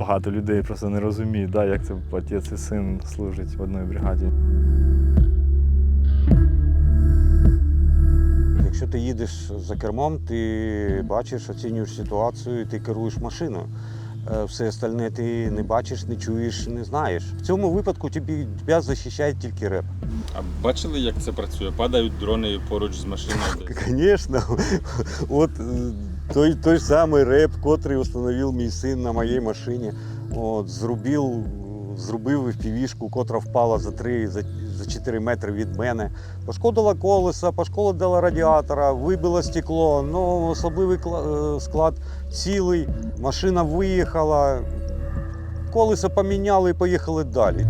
багато людей просто не розуміють, да, як це отець і син служать в одній бригаді. Якщо ти їдеш за кермом, ти бачиш, оцінюєш ситуацію, ти керуєш машиною. Е, Все остальне ти не бачиш, не чуєш, не знаєш. В цьому випадку тобі, тебе захищає тільки реп. А бачили, як це працює? Падають дрони поруч з машиною. Звісно, от е, той, той ж самий реп, котрий встановив мій син на моїй машині, от, зробив, зробив півішку, котра впала за 3, за, за 4 метри від мене. Пошкодила колеса, пошкодила радіатора, вибило стекло, ну особливий е, склад цілий, машина виїхала, колеса поміняли і поїхали далі.